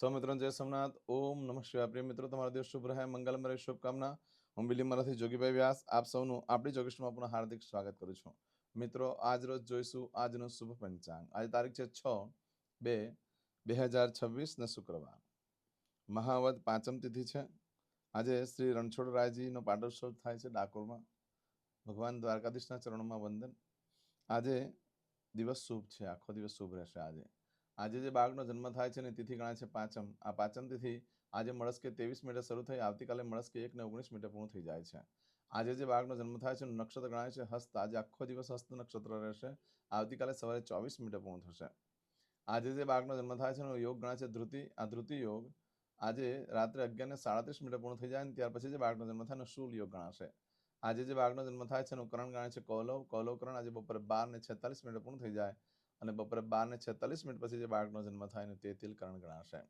સૌ મિત્રો જય સોમનાથ. ઓમ નમઃ શિવાય. પ્રિય મિત્રો, તમારો દિવસ શુભ રહે. મંગલમ રહે. શુભકામના. હું બિલીમરાથી જોગીભાઈ વ્યાસ. આપ સૌનું આપણી જોગેશમાં પુનઃ હાર્દિક સ્વાગત કરું છું. મિત્રો, આજ રોજ જોઈશું આજનું શુભ પંચાંગ. આજે તારીખ છે છ બે બે હજાર છવ્વીસ ને શુક્રવાર. મહાવદ પાંચમ તિથિ છે. આજે શ્રી રણછોડરાયજીનો પાટોત્સવ થાય છે ડાકોરમાં. ભગવાન દ્વારકાધીશના ચરણોમાં વંદન. આજે દિવસ શુભ છે. આખો દિવસ શુભ રહેશે આજે. આજે જે બાળકનો જન્મ થાય છે ને તિથિ ગણાય છે પાંચમ. આ પાંચમ તિથિ આજે મળસ્કે ત્રેવીસ મિનિટે શરૂ થઈ, આવતીકાલે મળસ્કે એક ને ઓગણીસ મિનિટે પૂર્ણ થઈ જાય છે. આજે જે બાળકનો જન્મ થાય છે નક્ષત્ર ગણાય છે હસ્ત, આજે આખો દિવસ હસ્ત નક્ષત્ર રહેશે, આવતીકાલે સવારે ચોવીસ મિનિટે પૂર્ણ થશે. આજે જે બાળકનો જન્મ થાય છે યોગ ગણાય છે ધૃતિ, આ ધૃતિ યોગ આજે રાત્રે અગિયાર ને સાડત્રીસ મિનિટે પૂર્ણ થઈ જાય ને ત્યાર પછી જે બાળકનો જન્મ થાય શૂલ યોગ ગણાશે. આજે જે બાળકનો જન્મ થાય છે એનું કરણ ગણાય છે કૌલવ કૌલવ કરણ આજે બપોરે બાર ને છેતાલીસ મિનિટે પૂર્ણ થઈ જાય. અને બપોરે બાર ને છેતાલીસ મિનિટ પછી જે બાળકનો જન્મ થાય ને તે તિલકરણ ગણાશે.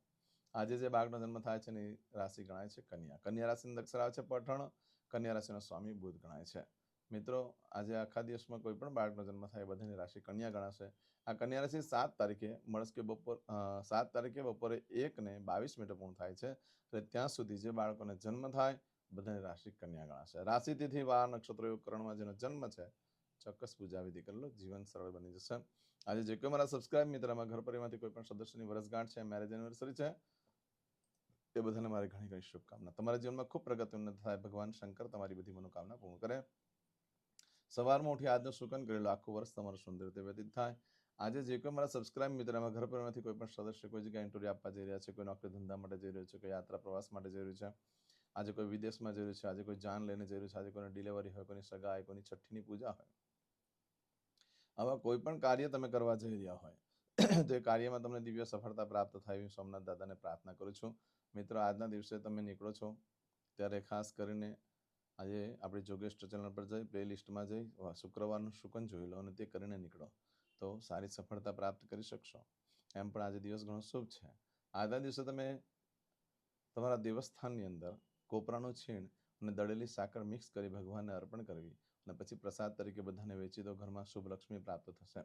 આજે જે બાળકનો જન્મ થાય છે એની રાશિ ગણાય છે કન્યા. કન્યા રાશિની દક્ષર આવે છે પઠણ, કન્યા રાશિનો સ્વામી બુધ ગણાય છે. મિત્રો, આજે આખા દિવસમાં કોઈ પણ બાળકનો જન્મ થાય બધાની રાશિ કન્યા ગણાશે. આ કન્યા રાશિ સાત તારીખે મળશ કે બપોર સાત તારીખે બપોરે એકને બાવીસ મિનિટે પૂર્ણ થાય છે. એટલે ત્યાં સુધી જે બાળકોને જન્મ થાય બધાની રાશિ કન્યા ગણાશે. રાશિ તિથિ, વાર, નક્ષત્ર, યોગ, કરણમાં જેનો જન્મ છે, ચોક્કસ પૂજા વિધિ કરી લો. જીવન સરળ બની જશે. આજે જે કોઈ મારા સબસ્ક્રાઇબ મિત્રમાં ઘર પરિવારમાંથી કોઈ પણ સદસ્યની વર્ષગાંઠ છે મેરેજ એનિવર્સરી છે, તે બધાને મારી ઘણી ઘણી શુભકામના. તમારા જીવનમાં ખૂબ પ્રગતિ ઉન્નત થાય. ભગવાન શંકર તમારી બધી મનોકામના પૂર્ણ કરે. સવારમાં ઉઠી આજનું સુકન કરેલું આખું વર્ષ તમારું સુંદર રીતે વ્યતીત થાય. આજે જે કોઈ મારા સબસ્ક્રાઇબ મિત્રમાં ઘર પરિવારમાંથી કોઈ પણ સદસ્ય કોઈ જગ્યાએ ઇન્ટરવ્યુ આપવા જઈ રહ્યા છે, કોઈ નોકરી ધંધા માટે જઈ રહ્યો છે, કોઈ યાત્રા પ્રવાસ માટે જઈ રહ્યું છે, આજે કોઈ વિદેશમાં જઈ રહ્યું છે, આજે કોઈ જાન લઈને જઈ રહ્યું છે, આજે કોઈને ડિલિવરી હોય, કોઈની સગાઈ કોઈની છઠ્ઠીની પૂજા હોય આવા કોઈ પણ કાર્ય તમે કરવા જઈ રહ્યા હોય, તો એ કાર્યમાં તમને દિવ્ય સફળતા પ્રાપ્ત થાય એવી સોમનાથ દાદાને પ્રાર્થના કરું છું. મિત્રો, આજના દિવસે તમે નીકળો છો, ત્યારે ખાસ કરીને આજે આપણે જોગેશ ચેનલ પર જઈ પ્લે લિસ્ટમાં જઈ શુક્રવારનું શુકન જોઈ લો અને તે કરીને નીકળો. તો સારી સફળતા પ્રાપ્ત કરી શકશો. એમ પણ આજે દિવસ ઘણો શુભ છે. આજના દિવસે તમે તમારા દેવસ્થાનની અંદર કોપરાનું છીણ અને દળેલી સાકર મિક્સ કરી ભગવાનને અર્પણ કરવી. અને પછી પ્રસાદ તરીકે બધાને વેચી દો, ઘરમાં શુભ લક્ષ્મી પ્રાપ્ત થશે.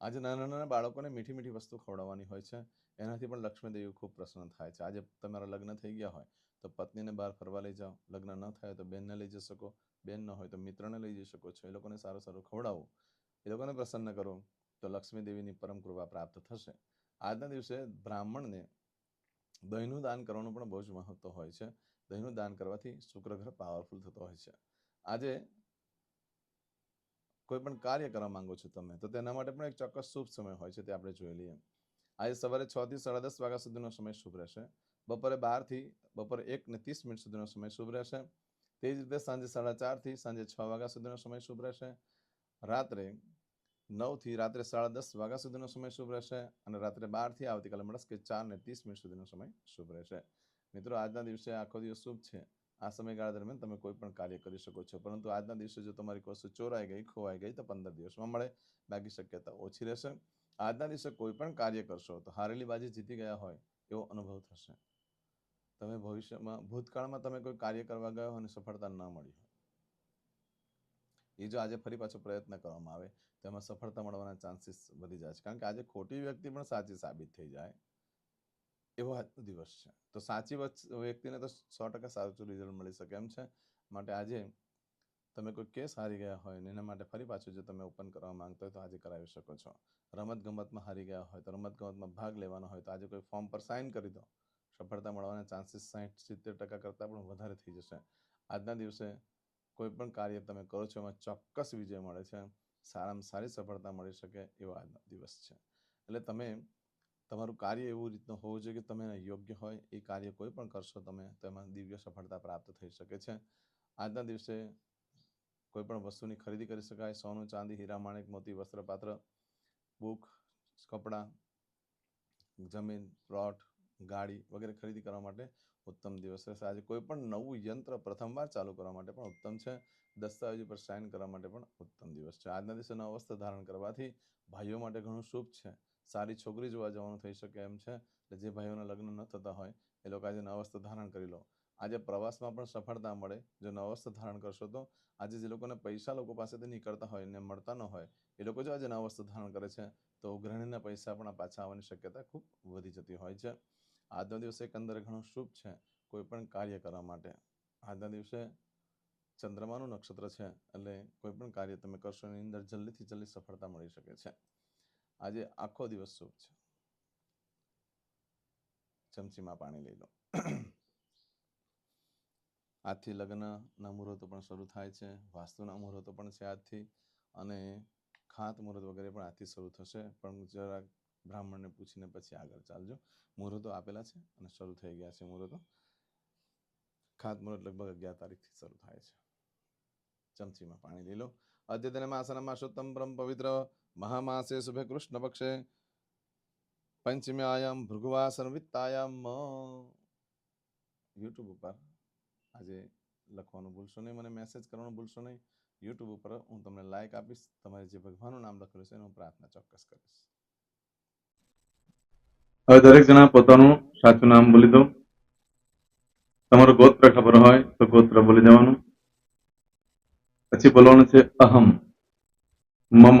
આજે નાના નાના બાળકોને મીઠી મીઠી વસ્તુ ખવડાવવાની હોય છે. એનાથી પણ લક્ષ્મીદેવી ખૂબ પ્રસન્ન થાય છે. આજે તમારા લગ્ન થઈ ગયા હોય, તો પત્નીને બહાર ફરવા લઈ જાઓ. લગ્ન ન થાય તો બેનને લઈ જઈ શકો. બેન ન હોય તો મિત્રને લઈ જઈ શકો છો. એ લોકોને સારું સારું ખવડાવો. એ લોકોને પ્રસન્ન કરો, તો લક્ષ્મીદેવીની પરમ કૃપા પ્રાપ્ત થશે. આજના દિવસે બ્રાહ્મણને દહીંનું દાન કરવાનું પણ બહુ જ મહત્વ હોય છે. દહીંનું દાન કરવાથી શુક્ર ગ્રહ પાવરફુલ થતો હોય છે. આજે કોઈ પણ કાર્ય કરવા માંગો છો તમે, તો તેના માટે પણ એક ચોક્કસ શુભ સમય હોય છે તે આપણે જોઈ લઈએ. આજે સવારે છ થી સાડા દસ વાગ્યા સુધીનો સમય શુભ રહેશે. બપોરે બારથી બપોરે એક ને ત્રીસ મિનિટ સુધીનો સમય શુભ રહેશે. તે જ રીતે સાંજે સાડા ચારથી સાંજે છ વાગ્યા સુધીનો સમય શુભ રહેશે. રાત્રે નવથી રાત્રે સાડા દસ વાગ્યા સુધીનો સમય શુભ રહેશે અને રાત્રે બારથી આવતીકાલે મળશે કે ચાર ને ત્રીસ મિનિટ સુધીનો સમય શુભ રહેશે. મિત્રો, આજના દિવસે આખો દિવસ શુભ છે. આ સમયગાળા દરમિયાન તમે કોઈ પણ કાર્ય કરી શકો છો. પરંતુ આજના દિવસે જો તમારી વસ્તુ ચોરાઈ ગઈ, ખોવાઈ ગઈ, તો પંદર દિવસમાં મળે. બાકી શક્યતા ઓછી રહેશે. આજના દિવસે કોઈ પણ કાર્ય કરશો, તો હારેલી બાજી જીતી ગયા હોય, એવો અનુભવ થશે. તમે ભવિષ્યમાં, ભૂતકાળમાં તમે કોઈ કાર્ય કરવા ગયા અને સફળતા ન મળી હોય. એ જો આજે ફરી પાછો પ્રયત્ન કરવામાં આવે, તો એમાં સફળતા મળવાના ચાન્સીસ વધી જાય છે. કારણ કે આજે ખોટી વ્યક્તિ પણ સાચી સાબિત થઈ જાય. એવો આજનો દિવસ છે. તો સાચી વાત વ્યક્તિને તો સો ટકા સાચું રિઝલ્ટ મળી શકે એમ છે. માટે આજે તમે કોઈ કેસ હારી ગયા હોય ને એના માટે ફરી પાછું જો તમે ઓપન કરવા માંગતા હોય તો આજે કરાવી શકો છો. રમત ગમતમાં હારી ગયા હોય તો રમત ગમતમાં ભાગ લેવાનો હોય તો આજે કોઈ ફોર્મ પર સાઇન કરી દો. સફળતા મળવાના ચાન્સીસ સાહીઠ સિત્તેર ટકા કરતાં પણ વધારે થઈ જશે. આજના દિવસે કોઈ પણ કાર્ય તમે કરો છો એમાં ચોક્કસ વિજય મળે છે. સારામાં સારી સફળતા મળી શકે એવો આજનો દિવસ છે. એટલે તમે તમારું કાર્ય એવું રીતનું હોવું જોઈએ કે તમે યોગ્ય હોય, એ કાર્ય કોઈ પણ કરશો તમે, તો એમાં દિવ્ય સફળતા પ્રાપ્ત થઈ શકે છે. આજના દિવસે કોઈ પણ વસ્તુની ખરીદી કરી શકાય. સોનું, ચાંદી, હીરા, માણેક, મોતી, વસ્ત્રપાત્ર, બુક, કપડાં, જમીન, પ્લોટ, ગાડી વગેરે ખરીદી કરવા માટે ઉત્તમ દિવસ રહેશે. આજે કોઈ પણ નવું યંત્ર પ્રથમવાર ચાલુ કરવા માટે પણ ઉત્તમ છે. દસ્તાવેજ પર સાઇન કરવા માટે પણ ઉત્તમ દિવસ છે. આજના દિવસે નવ વસ્ત્ર ધારણ કરવાથી ભાઈઓ માટે ઘણું શુભ છે. સારી છોકરી જોવા જવાનું થઈ શકે એમ છે. એટલે જે ભાઈઓના લગ્ન ન થતા હોય, એ લોકો આજે નવ ધારણ કરી લો. આજે પ્રવાસમાં પણ સફળતા મળે. જો નવ ધારણ કરશો તો આજે જે લોકોને પૈસા લોકો પાસેથી નીકળતા હોય ને મળતા ન હોય, એ લોકો જો આજે નવ ધારણ કરે છે, તો ઉઘરાણીના પૈસા પણ પાછા આવવાની શક્યતા ખૂબ વધી જતી હોય છે. આજનો દિવસ એકંદરે ઘણો શુભ છે કોઈ પણ કાર્ય કરવા માટે. આજના દિવસે ચંદ્રમાનું નક્ષત્ર છે, એટલે કોઈ પણ કાર્ય તમે કરશો એની અંદર જલ્દીથી જલ્દી સફળતા મળી શકે છે. આજે આખો દિવસ શુભ છે. ચમચીમાં પાણી લઈ લો. આજથી લગ્નના મુહૂર્તો પણ શરૂ થાય છે, વાસ્તુના મુહૂર્તો પણ છે આજથી, અને ખાત મુહૂર્ત વગેરે પણ આજથી શરૂ થશે, પણ જરાક બ્રાહ્મણને પૂછીને પછી આગળ ચાલજો. મુહૂર્તો આપેલા છે અને શરૂ થઈ ગયા છે મુહૂર્તો. ખાત મુહૂર્ત લગભગ અગિયાર તારીખથી શરૂ થાય છે. ચમચીમાં પાણી લઈ લો. અદ્યતન માસના માસોત્તમ પરમ પવિત્ર મહામાસે શુભે કૃષ્ણ પક્ષે પંચમ્યાયામ ભૃગુવાસન વિત્તાયામ યુટ્યુબ ઉપર આજે લખવાનું ભૂલશો નહીં, મને મેસેજ કરવાનું ભૂલશો નહીં. યુટ્યુબ ઉપર હું તમને લાઈક આપીશ, તમારે જે ભગવાનનું નામ લખેલું છે એનું પ્રાર્થના ચોક્કસ કરીશ. હવે દરેક જણા પોતાનું સાચું નામ બોલી દો. તમારું ગોત્ર ખબર હોય તો ગોત્ર બોલી દેવાનું. પછી બોલવાનું છે અહમ, મમ.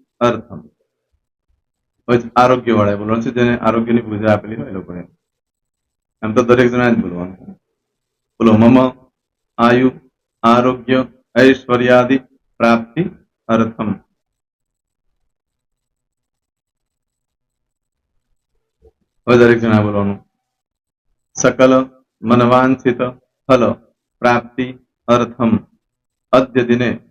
અર્થમ. આરોગ્ય વાળા બોલવાનું છે, જેને આરોગ્યની પૂજા આપેલી હોય લોકોએ એમ તો દરેક જણા જ બોલવાનું બોલો, મમ, આયુ, આરોગ્ય, ઐશ્વર્યાદિ, પ્રાપ્તિ, અર્થમ. હવે દરેક જણા બોલવાનું. સકલ, મનવાંછિત, ફલ, પ્રાપ્તિ, અર્થમ. અદ્ય દિને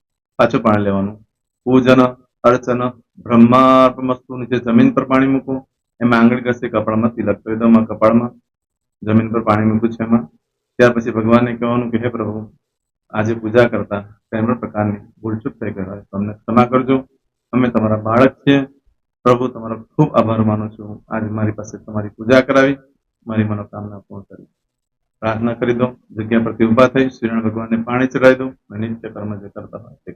પાછું પાણી લેવાનું. પૂજન, અર્ચન બ્રહ્માર્પમસ્તુ નીચે જમીન પર પાણી મૂકો એમાં આંગળી ઘસે, કપાળમાં તિલક કરી દો કપાળમાં જમીન પર પાણી મૂક્યું છે એમાં. ત્યાર પછી ભગવાનને કહેવાનું કે, હે પ્રભુ, આજે પૂજા કરતા કોઈ પ્રકારની ભૂલચૂક થઈ ગઈ હોય. તમને ક્ષમા કરજો. અમે તમારા બાળક છીએ. પ્રભુ, તમારો ખૂબ આભાર માનું છું. આજે મારી પાસે તમારી પૂજા કરાવી, મારી મનોકામના પૂર્ણ કરી. પ્રાર્થના કરી દો જગ્યા પરથી ઊભા થઈ શ્રીરણ ભગવાનને પાણી ચડાવી દો અને નિત્ય કર્મ જે કરતા હોય.